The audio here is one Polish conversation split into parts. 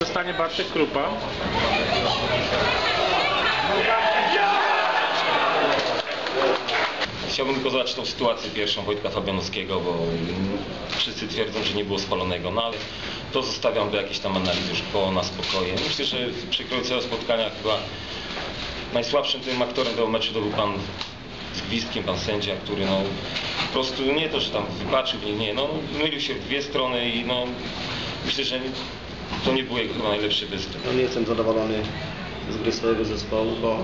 Zostanie Bartek Krupa. Chciałbym tylko zobaczyć tą sytuację pierwszą Wojtka Fabianowskiego, bo wszyscy twierdzą, że nie było spalonego, no ale to zostawiam do jakiejś tam analizy już po na spokoje. Myślę, że przy krojce spotkania chyba najsłabszym tym aktorem tego meczu to był pan z gwizdkiem, pan sędzia, który no po prostu nie to, że tam wybaczył, nie, nie, no mylił się w dwie strony i no myślę, że to nie był jego najlepszy występ. No nie jestem zadowolony z gry swojego zespołu, bo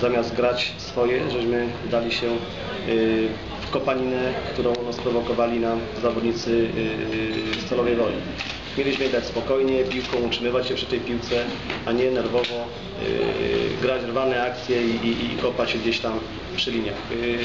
zamiast grać swoje, żeśmy dali się yy, w kopaninę, którą no, sprowokowali nam zawodnicy yy, z celowej woli. Mieliśmy grać spokojnie, piłką utrzymywać się przy tej piłce, a nie nerwowo yy, grać rwane akcje i, i, i kopać się gdzieś tam przy liniach. Yy.